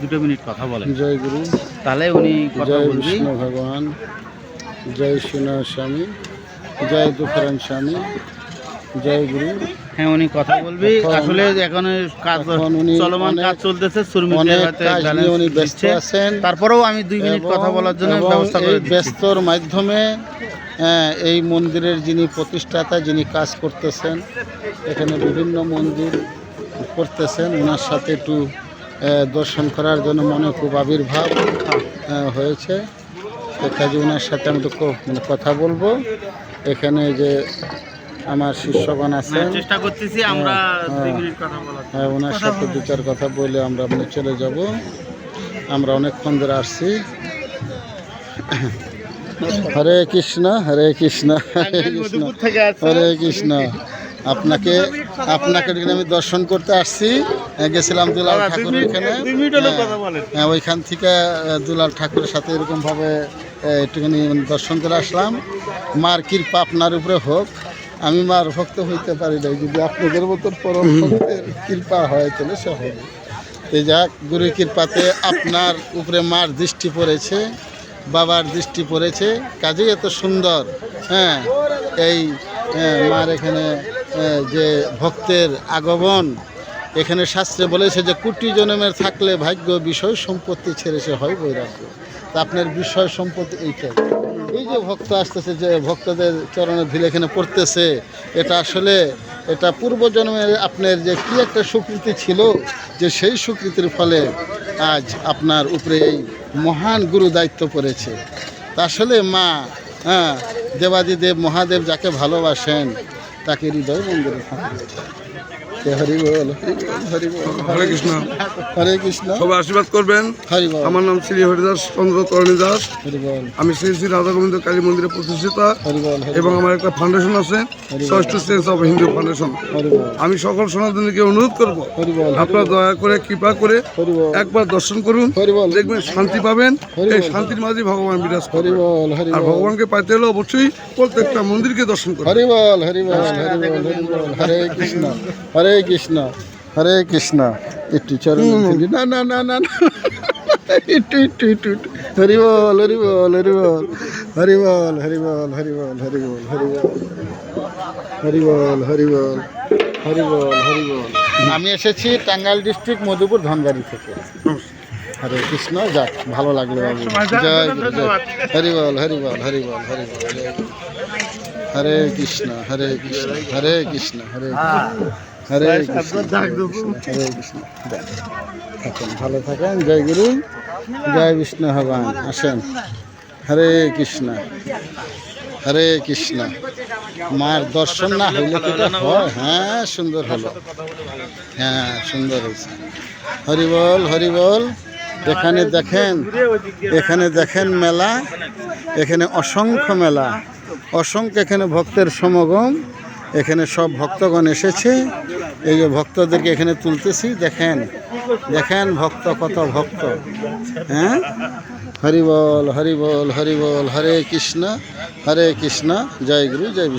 দুটো মিনিট কথা বলেন। জয় গুরু। তাহলে উনি কথা জয় বলবি। বিষ্ণু ভগবান। জয় সোনার স্বামী। জয় দুঃখরাম স্বামী। জয় গুরু। হ্যাঁ উনি কথা বলবি। এখন- আসলে এখন কাজ এখন উনি চলমান অনেক- কাজ চলতেছে শ্রমিকদের অনেক হাতে কাজ balance উনি ব্যস্ত দিচ্ছে। আছেন। তারপরেও আমি দুই মিনিট এবং- কথা বলার জন্য এবং ব্যবস্থা করে এই দিচ্ছি। ব্যস্তর মাধ্যমে হ্যাঁ, এই মন্দিরের যিনি প্রতিষ্ঠাতা যিনি কাজ করতেছেন এখানে বিভিন্ন মন্দির করতেছেন। ওনার সাথে একটু দর্শন করার জন্য মনে খুব আবির্ভাব হয়েছে। কাজে ওনার সাথে আমি তো ক- মানে কথা বলব। এখানে যে আমার শিষ্যগণ আছেন হ্যাঁ, চেষ্টা করতেছি আমরা ওনার সাথে দু চার কথা বলে আমরা মানে চলে যাব। আমরা অনেকক্ষণ ধরে আসছি। হরে কৃষ্ণ হরে কৃষ্ণ হরে কৃষ্ণ। হরে কৃষ্ণ। আপনাকে আপনাকে এখানে আমি দর্শন করতে আসছি গেছিলাম দুলাল ঠাকুর এখানে। বলেন। হ্যাঁ ওইখান থেকে দুলাল ঠাকুরের সাথে এরকমভাবে একটুখানি দর্শন করে আসলাম। মার কৃপা আপনার উপরে হোক। আমি মার ভক্ত হইতে পারি নাই যদি আপনাদের মতো পরম ভক্তের কৃপা হয় তাহলে সে হবে। এই যাক গুরু কৃপাতে আপনার উপরে মার দৃষ্টি পড়েছে বাবার দৃষ্টি পড়েছে। কাজেই এত সুন্দর হ্যাঁ এই হ্যাঁ, মার এখানে যে ভক্তের আগমন, এখানে শাস্ত্রে বলেছে যে কোটি জন্মের থাকলে ভাগ্য বিষয় সম্পত্তি ছেড়ে সে হয় বৈরাগ্য। তা আপনার বিষয় সম্পত্তি এইটাই। এই যে ভক্ত আসতেছে, যে ভক্তদের চরণে ধীরে এখানে পড়তেছে, এটা আসলে, এটা পূর্বজন্মের আপনার যে কি একটা স্বীকৃতি ছিল, যে সেই স্বীকৃতির ফলে আজ আপনার উপরে এই মহান গুরু দায়িত্ব পড়েছে। তা আসলে মা হ্যাঁ দেবাদিদেব মহাদেব যাকে ভালোবাসেন তাকে হৃদয় মন্দিরে হরি বল হরি বল হরে কৃষ্ণ। হরে কৃষ্ণ। সবাই আশীর্বাদ করবেন। হরি বল। আমার নাম শ্রী হরিদাস চন্দ্র তরণী দাস। হরি বল। আমি শ্রী শ্রী রাধা গোবিন্দ কালী মন্দিরে প্রতিষ্ঠিতা। হরি বল এবং আমার একটা ফাউন্ডেশন আছে ষষ্ঠ সেন্স অফ হিন্দু ফাউন্ডেশন আমি সকল সনাতনীকে অনুরোধ করব আপনারা দয়া করে কৃপা করে একবার দর্শন করুন দেখবেন শান্তি পাবেন। এই শান্তির মাঝে ভগবান বিরাজ বল আর ভগবানকে পাইতে হলে অবশ্যই প্রত্যেকটা মন্দিরকে দর্শন হরি বল হরি বল। হরি বল হরে কৃষ্ণ হরে কৃষ্ণ হরে কৃষ্ণ। একটু চরণ না না না না না। একটু একটু একটু একটু। হরি বল হরি বল হরি বল হরি বল হরি বল হরি বল হরি বল হরি বল হরি বল হরি বল হরি বল আমি এসেছি টাঙ্গাইল ডিস্ট্রিক্ট মধুপুর ধনবাড়ি থেকে। হরে কৃষ্ণ যাক ভালো লাগল বাবু জয় গুরু জয় হরি বল হরি বল হরি বল হরি বল হরে কৃষ্ণ হরে কৃষ্ণ হরে কৃষ্ণ হরে হরে কৃষ্ণ হরে কৃষ্ণ, হরে কৃষ্ণ। থাকেন ভালো থাকেন। জয় গুরু জয় বিষ্ণু ভগবান। আসেন। হরে কৃষ্ণ হরে কৃষ্ণ। মার দর্শন না হইলে কি হয়? হ্যাঁ সুন্দর হলো। হ্যাঁ সুন্দর হয়েছে। হরি বল হরি বল। এখানে দেখেন এখানে দেখেন মেলা, এখানে অসংখ্য মেলা, অসংখ্য এখানে ভক্তের সমাগম, এখানে সব ভক্তগণ এসেছে। এই যে ভক্তদেরকে এখানে তুলতেছি, দেখেন দেখেন ভক্ত কত ভক্ত হ্যাঁ? হরিবল হরিবল হরি বল, হরি কৃষ্ণ, হরে কৃষ্ণ, জয় গুরু, জয়